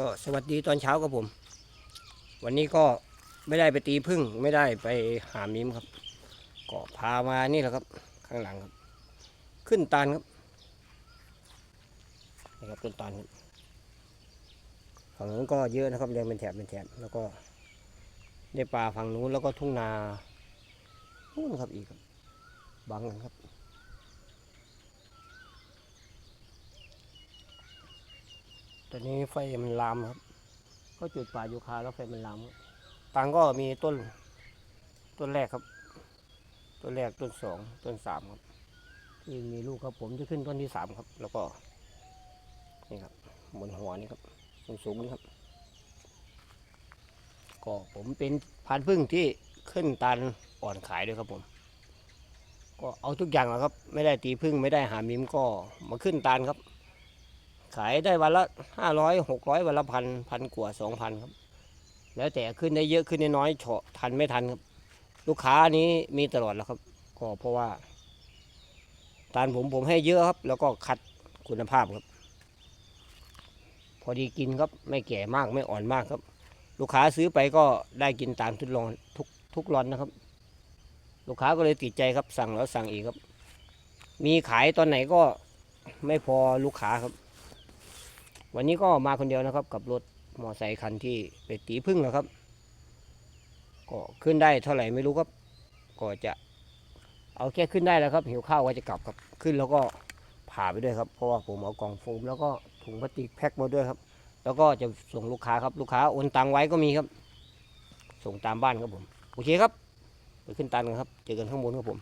ก็สวัสดีตอนเช้าครับผม วันนี้ก็ไม่ได้ไปตีพึ่งไม่ได้ไปหามิมครับ ก็พามานี่แหละครับ ข้างหลังครับ ขึ้นตาลครับนี่ครับต้นตาลครับฝั่งนู้นก็เยอะนะครับเรียงเป็นแถบเป็นแถบแล้วก็ ได้ปลาฝั่งนู้นแล้วก็ทุ่งนานู่นครับอีกครับ บังครับ ตอนนี้ไฟมันลามครับ ก็จุดป่ายูคาแล้วไฟมันลามครับตังก็มีต้น ต้นแรกครับ ต้นแรกต้นสองต้นสามครับ ที่มีลูกครับผมจะขึ้นต้นที่สามครับ แล้วก็นี่ครับบนหัวนี่ครับสูงสูงๆนี่ครับ ก็ผมเป็นพันธุ์พึ่งที่ขึ้นตันอ่อนขายด้วยครับผม ก็เอาทุกอย่างแล้วครับ ไม่ได้ตีพึ่งไม่ได้หามิมก็มาขึ้นตาลครับ ขายได้วันละห้าร้อยหกร้อยวันละพันพันกว่าสองพันครับ แล้วแต่ขึ้นได้เยอะขึ้นได้น้อยเฉาะทันไม่ทันครับ ลูกค้านี้มีตลอดแล้วครับ ก็เพราะว่าตาลผมผมให้เยอะครับ แล้วก็คัดคุณภาพครับ พอดีกินครับไม่แก่มากไม่อ่อนมากครับ ลูกค้าซื้อไปก็ได้กินตามทุกรอนทุกทุกรอนนะครับ ลูกค้าก็เลยติดใจครับ สั่งแล้วสั่งอีกครับ มีขายตอนไหนก็ไม่พอลูกค้าครับ วันนี้ก็มาคนเดียวนะครับ กับรถมอไซค์คันที่ไปตีพึ่งนะครับก็ขึ้นได้เท่าไหร่ไม่รู้ครับ ก็จะเอาแค่ขึ้นได้แล้วครับ หิวข้าวก็จะกลับครับขึ้นแล้วก็ผ่าไปด้วยครับ เพราะว่าผมเอากล่องโฟมแล้วก็ถุงพลาสติกแพ็คมาด้วยครับ แล้วก็จะส่งลูกค้าครับ ลูกค้าโอนตังไว้ก็มีครับ ส่งตามบ้านครับผม โอเคครับ ไปขึ้นตันกันครับ เจอกันข้างบนครับผม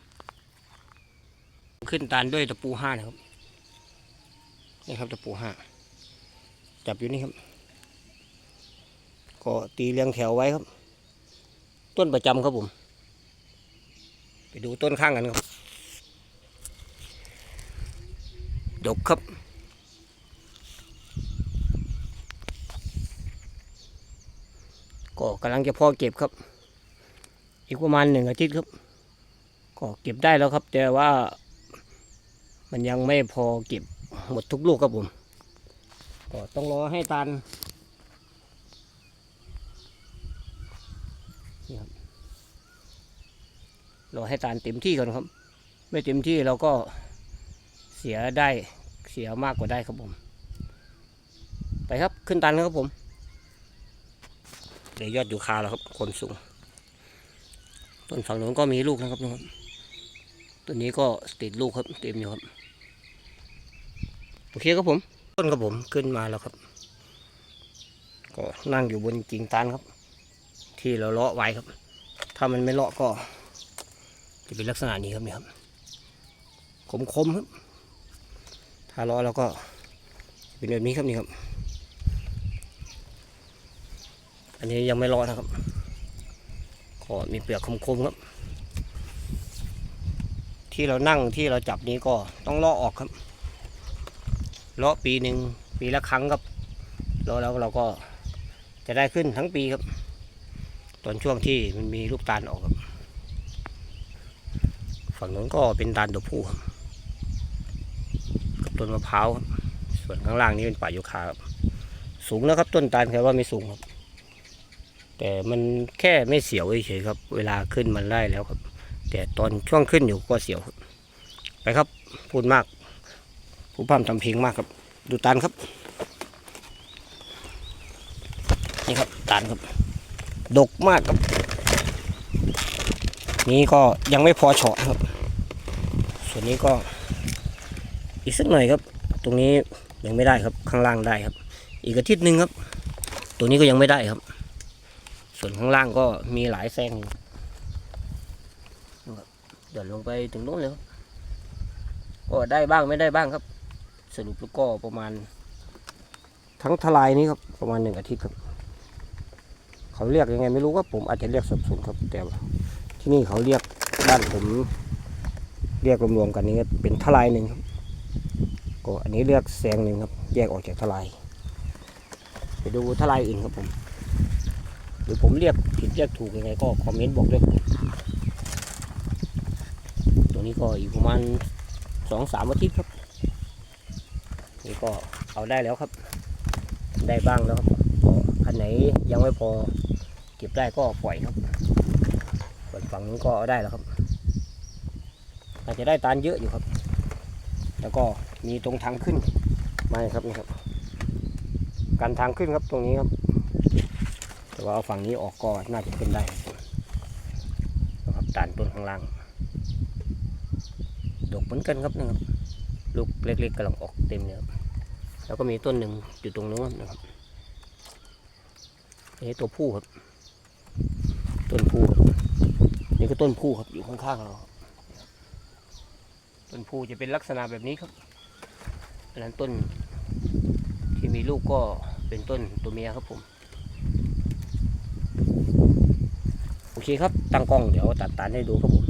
ขึ้นตันด้วยตะปูห้านะครับ นี่ครับตะปูห้า จับอยู่นี่ครับ ก็ตีเรียงแถวไว้ครับ ต้นประจำครับผม ไปดูต้นข้างกันครับ ดกครับก็กำลังจะพอเก็บครับ อีกประมาณหนึ่งอาทิตย์ครับ ก็เก็บได้แล้วครับ แต่ว่ามันยังไม่พอเก็บหมดทุกลูกครับผม ก็ต้องรอให้ตันนี่ครับรอให้ตานเต็มที่ก่อนครับ ไม่เต็มที่เราก็เสียได้เสียมากกว่าได้ครับผม ไปครับขึ้นตันครับผมเดี๋ยวยอดอยู่คาแล้วครับคนสูงต้นฝั่งนู้นก็มีลูกนะครับนะครับต้นนี้ก็ติดลูกครับเต็มอยู่ครับ โอเคครับผม ต้นครับผมขึ้นมาแล้วครับ ก็นั่งอยู่บนกิ่งตาลครับ ที่เราเลาะไว้ครับ ถ้ามันไม่เลาะก็ จะเป็นลักษณะนี้ครับนี่ครับคมคมๆครับ ถ้าเลาะแล้วก็จะเป็นแบบนี้ครับนี่ครับ อันนี้ยังไม่เลาะนะครับก็มีเปลือกคมคมๆครับ ที่เรานั่งที่เราจับนี้ก็ต้องเลาะออกครับ เลาะปีหนึ่งปีละครั้งครับเลาะแล้วเราก็จะได้ขึ้นทั้งปีครับ ตอนช่วงที่มันมีลูกตาลออกครับ ฝั่งนู้นก็เป็นตาลตัวผู้ครับกับต้นมะพร้าวส่วนข้างล่างนี้เป็นป่าโยคาครับสูงแล้วครับ ต้นตาลแค่ว่าไม่สูงครับ แต่มันแค่ไม่เสียวเฉยครับ เวลาขึ้นมันได้แล้วครับ แต่ตอนช่วงขึ้นอยู่ก็เสียวไปครับพูดมาก ผู้พัมทำเพลงมากครับ ดูตาลครับ นี่ครับตาลครับ ดกมากครับ นี่ก็ยังไม่พอเฉาะครับ ส่วนนี้ก็ อีกสักหน่อยครับ ตรงนี้ยังไม่ได้ครับ ข้างล่างได้ครับ อีกอาทิตย์หนึ่งครับ ตัวนี้ก็ยังไม่ได้ครับ ส่วนข้างล่างก็มีหลายแซงเดี๋ยวลงไปถึงโน้นเลยครับก็ได้บ้างไม่ได้บ้างครับ สรุปแล้วก็ประมาณ ทั้งทลายนี้ครับประมาณหนึ่งอาทิตย์ครับ เขาเรียกยังไงไม่รู้ครับผมอาจจะเรียกสับสนครับ แต่ที่นี่เขาเรียกบ้านผมเรียกรวมๆกันนี้เป็นทลายหนึ่งครับก็อันนี้เรียกแซงหนึ่งครับ แยกออกจากทลาย ไปดูทลายอื่นครับผมหรือผมเรียกผิดเรียกถูกยังไงก็คอมเมนต์บอกด้วยตัวนี้ก็อีกประมาณสองสามอาทิตย์ครับ นี่ก็เอาได้แล้วครับ ได้บ้างแล้วครับอันไหนยังไม่พอ เก็บได้ก็ปล่อยครับส่วนฝั่งนู้นก็เอาได้แล้วครับอาจจะได้ตาลเยอะอยู่ครับ แล้วก็มีตรงทางขึ้นมาครับนี่ครับการทางขึ้นครับตรงนี้ครับ แต่ว่าเอาฝั่งนี้ออกก็น่าจะขึ้นได้ครับนะครับตาลต้นข้างล่างดกเหมือนกันครับนะครับ ลูกเล็กๆกำลังออกเต็มเลยครับแล้วก็มีต้นหนึ่งอยู่ตรงนู้นนะครับอันนี้ตัวผู้ครับ ต้นผู้นี่ก็ต้นผู้ครับอยู่ข้างๆเราต้นผู้จะเป็นลักษณะแบบนี้ครับอันนั้นต้นที่มีลูกก็เป็นต้นตัวเมียครับผมโอเคครับตั้งกล้องเดี๋ยวตัดตานให้ดูครับผม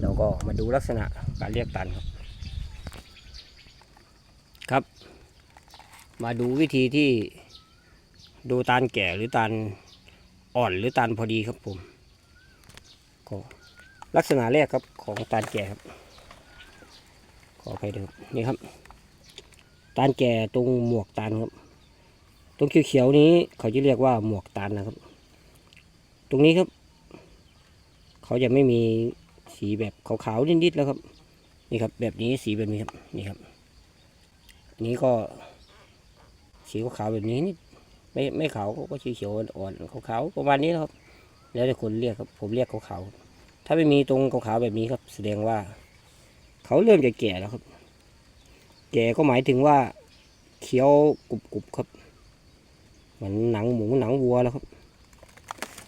แล้ว ก็มาดูลักษณะการเรียกตันครับ ครับ มาดูวิธีที่ดูตาลแก่หรือตาลอ่อนหรือตาลพอดีครับผมก็ลักษณะแรกครับของตาลแก่ครับ ขออภัยด้วยครับนี่ครับ ตาลแก่ตรงหมวกตาลครับ ตรงเขียวๆนี้เขาจะเรียกว่าหมวกตาลนะครับ ตรงนี้ครับ เขาจะไม่มี สีแบบขาวๆนิดๆแล้วครับ นี่ครับ แบบนี้สีแบบนี้ครับนี่ครับอันนี้ก็สีขาวๆแบบนี้นิดไม่ไม่ขาวก็เขียวอ่อนๆขาวๆประมาณนี้นะครับ แล้วแต่คนเรียกครับ ผมเรียกขาวๆถ้าไม่มีตรงขาวๆแบบนี้ครับ แสดงว่า เขาเริ่มจะแก่แล้วครับ แก่ก็หมายถึงว่าเคี้ยวกรุบๆครับเหมือนหนังหมูหนังวัวแล้วครับ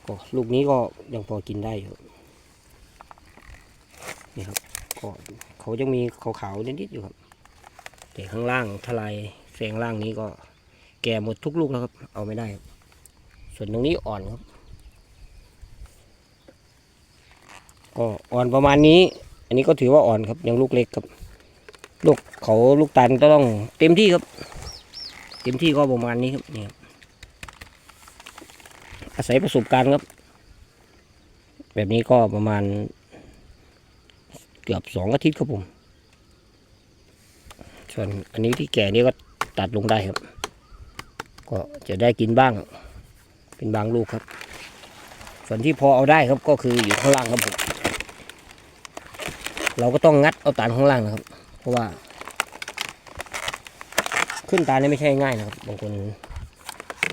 ก็ลูกนี้ก็ยังพอกินได้อยู่ นี่ครับก็เขายังมีขาวๆนิดๆอยู่ครับแต่ข้างล่างทลายแสงล่างนี้ก็แก่หมดทุกลูกแล้วครับ เอาไม่ได้ครับส่วนตรงนี้อ่อนครับ ก็อ่อนประมาณนี้ อันนี้ก็ถือว่าอ่อนครับยังลูกเล็กครับ ลูกเขาลูกตาลก็ต้องเต็มที่ครับ เต็มที่ก็ประมาณนี้ครับนี่ครับอาศัยประสบการณ์ครับ แบบนี้ก็ประมาณ เกือบสองอาทิตย์ครับผมส่วนอันนี้ที่แก่นี่ก็ตัดลงได้ครับ ก็จะได้กินบ้าง เป็นบางลูกครับ ส่วนที่พอเอาได้ครับก็คืออยู่ข้างล่างครับผมเราก็ต้องงัดเอาตาลข้างล่างนะครับ เพราะว่า ขึ้นตาลนี่ไม่ใช่ง่ายนะครับบางคน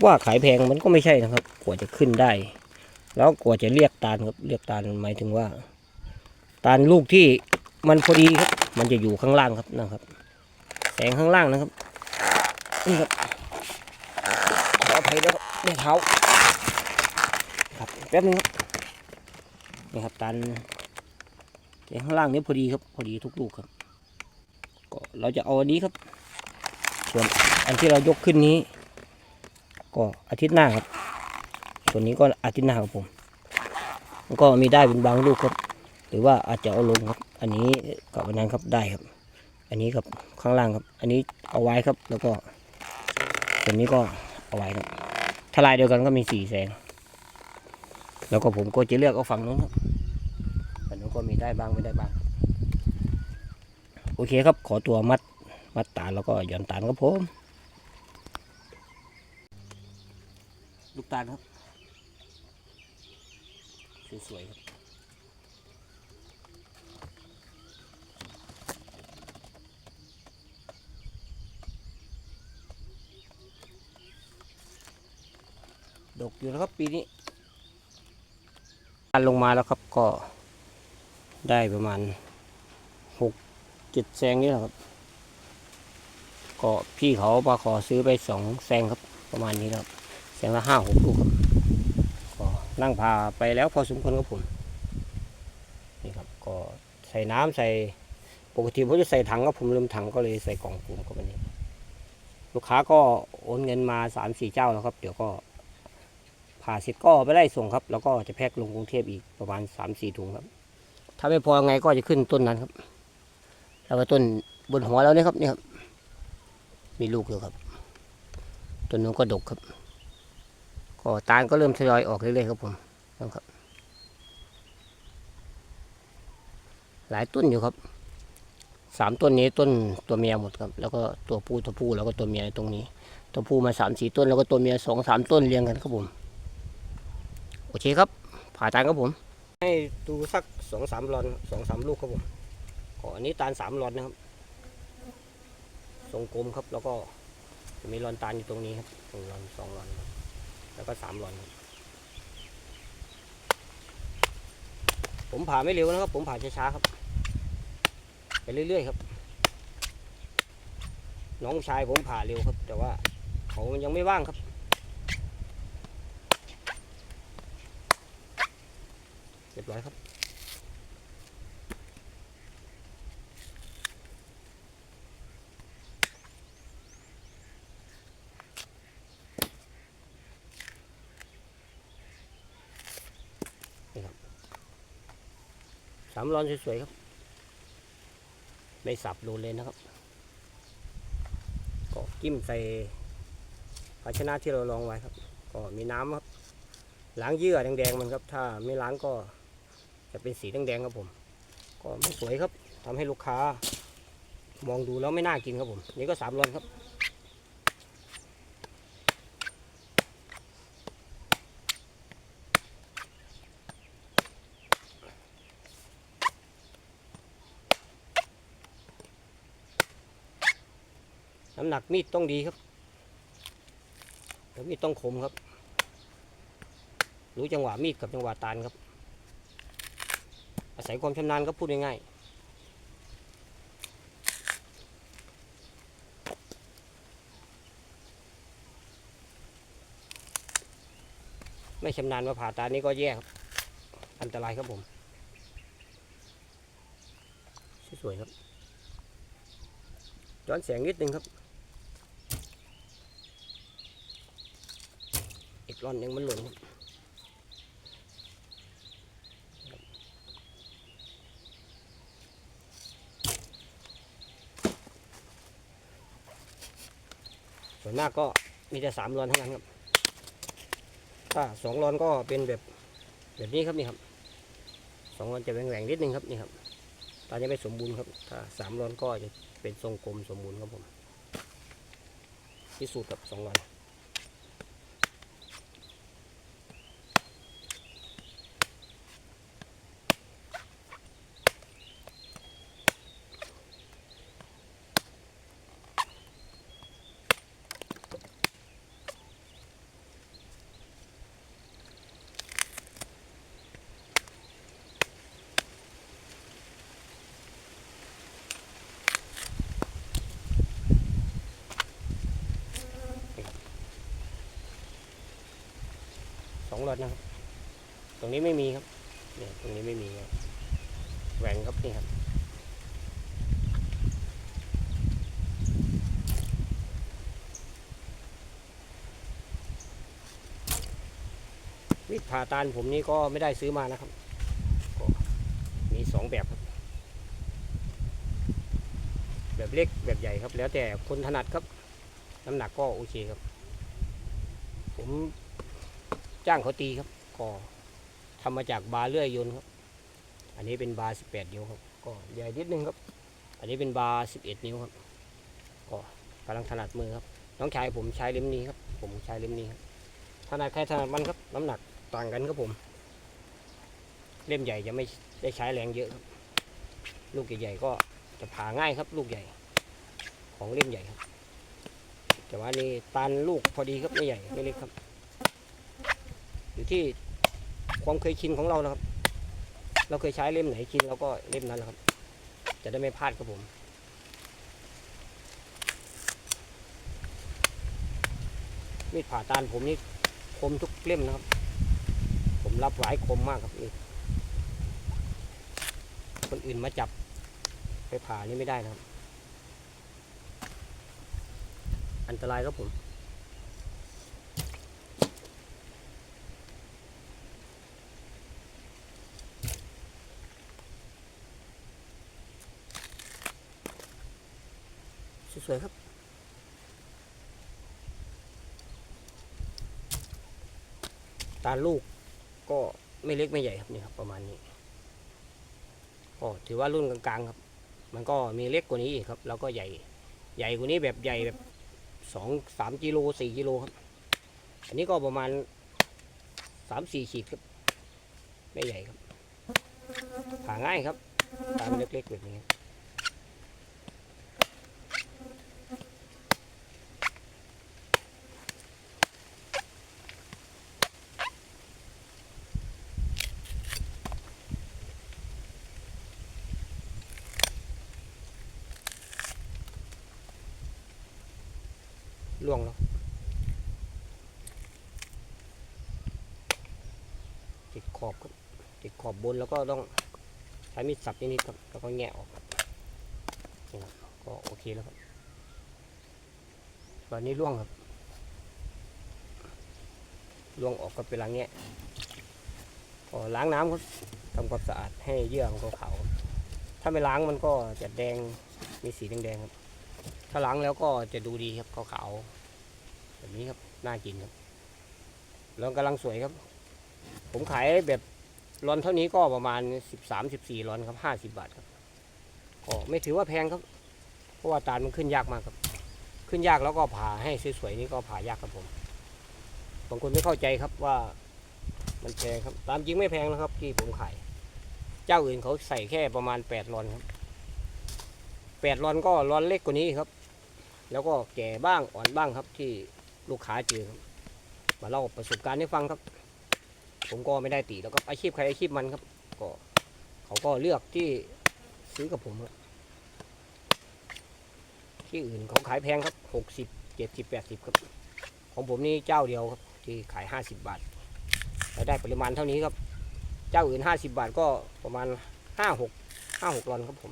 ว่าขายแพงมันก็ไม่ใช่นะครับ กว่าจะขึ้นได้ แล้วกว่าจะเรียกตาลครับเรียกตาลหมายถึงว่า ตาลลูกที่มันพอดีครับ มันจะอยู่ข้างล่างครับนะครับ แสงข้างล่างนะครับนี่ครับขออภัยแล้วครับแม่เท้าครับแป๊บนึงครับนี่ครับตาลแสงข้างล่างนี้พอดีครับ พอดีทุกลูกครับ ก็เราจะเอาอันนี้ครับ ส่วนอันที่เรายกขึ้นนี้ ก็อาทิตย์หน้าครับ ส่วนนี้ก็อาทิตย์หน้าครับผมก็มีได้เป็นบางลูกครับ หรือว่าอาจจะเอาลงครับ อันนี้กับอันนั้นครับได้ครับ อันนี้กับข้างล่างครับ อันนี้เอาไว้ครับ แล้วก็ส่วนนี้ก็เอาไว้ครับทลายเดียวกันก็มีสี่แสง แล้วก็ผมก็จะเลือกเอาฝั่งนู้นครับฝั่งนู้นก็มีได้บ้างไม่ได้บ้าง โอเคครับ ขอตัวมัดมัดตาแล้วก็หย่อนตาครับผม ลูกตาลครับ สวยๆครับ ดกอยู่นะครับปีนี้การลงมาแล้วครับก็ได้ประมาณหกเจ็ดแซงนี่แหละครับ ก็พี่เขามาขอซื้อไปสองแซงครับประมาณนี้ครับแซงละห้าหกลูกครับก็นั่งพาไปแล้วพอสมควรครับผมนี่ครับก็ใส่น้ำใส่ปกติผมจะใส่ถังก็ผมลืมถังก็เลยใส่กล่องผมก็แบบนี้ ลูกค้าก็โอนเงินมาสามสี่เจ้าแล้วครับ เดี๋ยวก็ ผ่าเสร็จก็ไปไล่ส่งครับ แล้วก็จะแพ็คลงกรุงเทพอีกประมาณสามสี่ถุงครับ ถ้าไม่พอไงก็จะขึ้นต้นนั้นครับ แล้วก็ต้นบนหัวแล้วนี่ครับนี่ครับ มีลูกอยู่ครับต้นนู้นก็ดกครับ ก็ตาลก็เริ่มทยอยออกเรื่อยๆครับผมนะครับ หลายต้นอยู่ครับสามต้นนี้ต้นตัวเมียหมดครับ แล้วก็ตัวผู้ตัวผู้แล้วก็ตัวเมียตรงนี้ ตัวผู้มาสามสี่ต้นแล้วก็ตัวเมียสองสามต้นเรียงกันครับผม อเคครับ ผ่าตาลครับผม ให้ดูสักสองสามรอนสองสามลูกครับผมก็อันนี้ตาลสามรอนนะครับ ทรงกลมครับ แล้วก็จะมีรอนตาลอยู่ตรงนี้ครับหนึ่งรอนสองรอน แล้วก็สามรอนครับผมผ่าไม่เร็วนะครับ ผมผ่าช้าๆครับ ไปเรื่อยๆครับ น้องชายผมผ่าเร็วครับ แต่ว่าเขายังไม่ว่างครับ เรีย บร้อยครับ นี่ครับสามร้อนสวยๆครับ ไม่สับโดนเลยนะครับ ก็กิ้มใส่ภาชนะที่เราลองไว้ครับ ก็มีน้ำครับล้างเยื่อแดงๆมันครับ ถ้าไม่ล้างก็ จะเป็นสีแดงๆครับผม ก็ไม่สวยครับทำให้ลูกค้า มองดูแล้วไม่น่ากินครับผม นี่ก็สามร้อนครับน้ำหนักมีดต้องดีครับแล้วมีดต้องคมครับ รู้จังหวะมีดกับจังหวะตาลครับ อาศัยความชำนาญก็พูดง่ายๆ ไม่ชำนาญมาผ่าตานี่ก็แย่ครับ อันตรายครับผม สวยครับ ย้อนแสงนิดนึงครับ อีกร่อนหนึ่งมันหล่นครับ ส่วนมากก็มีแต่สามรอนเท่านั้นครับ ถ้าสองรอนก็เป็นแบบแบบนี้ครับนี่ครับสองรอนจะแหว่งๆนิดนึงครับนี่ครับตอนนี้ไม่สมบูรณ์ครับ ถ้าสามรอนก็จะเป็นทรงกลมสมบูรณ์ครับผมพิสูจน์กับสองรอน องรอนนะครับ ตรงนี้ไม่มีครับเนี่ยตรงนี้ไม่มีครับแหว่งครับนี่ครับมีดผ่าตาลผมนี่ก็ไม่ได้ซื้อมานะครับ ก็มีสองแบบครับ แบบเล็กแบบใหญ่ครับ แล้วแต่คนถนัดครับ น้ำหนักก็โอเคครับ ผม จ้างเขาตีครับ ก็ทำมาจากบาเลื่อยยนต์ครับ อันนี้เป็นบาร์18นิ้วครับ ก็ใหญ่นิดนึงครับ อันนี้เป็นบาร์11นิ้วครับ ก็กำลังถนัดมือครับ น้องชายผมใช้เล่มนี้ครับ ผมใช้เล่มนี้ครับ ถนัดใครถนัดมันครับ น้ำหนักต่างกันครับผม เล่มใหญ่จะไม่ได้ใช้แรงเยอะครับ ลูกใหญ่ๆก็จะผ่าง่ายครับ ลูกใหญ่ ของเล่มใหญ่ครับ แต่ว่านี่ตาลลูกพอดีครับไม่ใหญ่ไม่เล็กครับ อยู่ที่ความเคยชินของเรานะครับ เราเคยใช้เล่มไหนชินเราก็เล่มนั้นแหละครับ จะได้ไม่พลาดครับผมมีดผ่าตาลผมนี่คมทุกเล่มนะครับ ผมรับหลายคมมากครับนี่คนอื่นมาจับไปผ่านี่ไม่ได้นะครับ อันตรายครับผม สวยๆครับ ตาลูกก็ไม่เล็กไม่ใหญ่ครับนี่ครับประมาณนี้ก็ถือว่ารุ่นกลางๆครับ มันก็มีเล็กกว่านี้อีกครับ แล้วก็ใหญ่ใหญ่กว่านี้แบบใหญ่แบบสองสามกิโลสี่กิโลครับ อันนี้ก็ประมาณสามสี่ขีดครับ ไม่ใหญ่ครับผ่าง่ายครับตามเล็กๆแบบนี้ ติดขอบครับติดขอบบนแล้วก็ต้องใช้มีดสับนิดๆครับแล้วก็แงะออกครับนี่ครับก็โอเคแล้วครับตอนนี้ล่วงครับล่วงออกก็เป็นล้างแงะก็ล้างน้ำครับทำความสะอาดให้เยื่อของเขาขาวถ้าไม่ล้างมันก็จะแดงมีสีแดงๆครับ ถ้าล้างแล้วก็จะดูดีครับขาวๆแบบนี้ครับน่ากินครับแล้วกำลังสวยครับ ผมขายแบบรอนเท่านี้ก็ประมาณสิบสามสิบสี่รอนครับห้าสิบบาทครับก็ไม่ถือว่าแพงครับ เพราะว่าตาลมันขึ้นยากมากครับ ขึ้นยากแล้วก็ผ่าให้สวยๆนี่ก็ผ่ายากครับผมบางคนไม่เข้าใจครับว่ามันแพงครับ ตามจริงไม่แพงนะครับ ที่ผมขาย เจ้าอื่นเขาใส่แค่ประมาณแปดรอนครับแปดรอนก็รอนเล็กกว่านี้ครับ แล้วก็แก่บ้างอ่อนบ้างครับที่ลูกค้าเจอมาเล่าประสบการณ์ให้ฟังครับ ผมก็ไม่ได้ตีแล้วก็อาชีพใครอาชีพมันครับ ก็เขาก็เลือกที่ซื้อกับผมครับที่อื่นเขาขายแพงครับหกสิบเจ็ดสิบแปดสิบครับ ของผมนี่เจ้าเดียวครับ ที่ขายห้าสิบบาทแล้วได้ปริมาณเท่านี้ครับ เจ้าอื่นห้าสิบบาทก็ประมาณห้าหกห้าหกรอนครับผม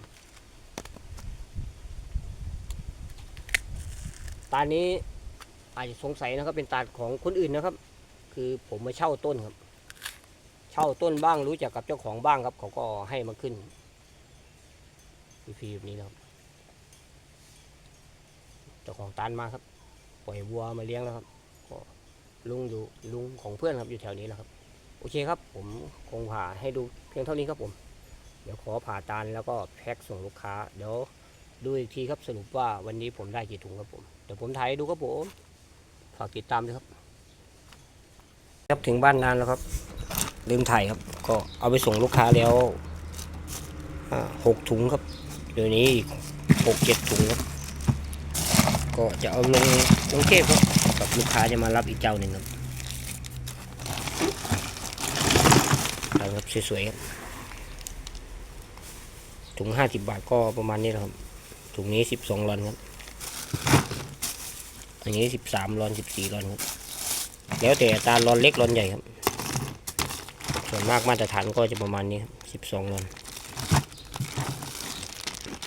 ตานี้อาจจะสงสัยนะครับเป็นตาของคนอื่นนะครับ คือผมมาเช่าต้นครับ เช่าต้นบ้างรู้จักกับเจ้าของบ้างครับ เขาก็ให้มาขึ้นฟรีแบบนี้นะครับเจ้าของตาลมาครับ ปล่อยวัวมาเลี้ยงแล้วครับก็ลุงอยู่ลุงของเพื่อนครับอยู่แถวนี้แหละครับ โอเคครับ ผมคงผ่าให้ดูเพียงเท่านี้ครับผม เดี๋ยวขอผ่าตาลแล้วก็แพ็คส่งลูกค้า เดี๋ยวดูอีกทีครับสรุปว่าวันนี้ผมได้กี่ถุงครับผมเดี๋ยวผมถ่ายดูครับผมฝากติดตามด้วยครับ ครับถึงบ้านนานแล้วครับ ลืมถ่ายครับ ก็เอาไปส่งลูกค้าแล้วหกถุงครับเดี๋ยวนี้หกเจ็ดถุงครับ ก็จะเอาลงลงเทพครับกับลูกค้าจะมารับอีกเจ้าหนึ่งครับอาครับสวยๆครับถุงห้าสิบบาทก็ประมาณนี้แหละครับถุงนี้สิบสองรอนครับอันนี้สิบสามรอนสิบสี่รอนครับ แล้วแต่ตารอนเล็กรอนใหญ่ครับ ส่วนมากมาตรฐานก็จะประมาณนี้สิบสองรอน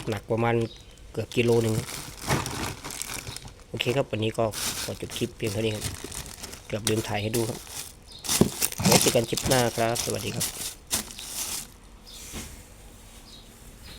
หนักประมาณเกือบกิโลหนึ่งโอเคครับวันนี้ก็ขอจบคลิปเพียงเท่านี้ครับเกือบลืมถ่ายให้ดูครับไว้เจอกันคลิปหน้าครับ สวัสดีครับ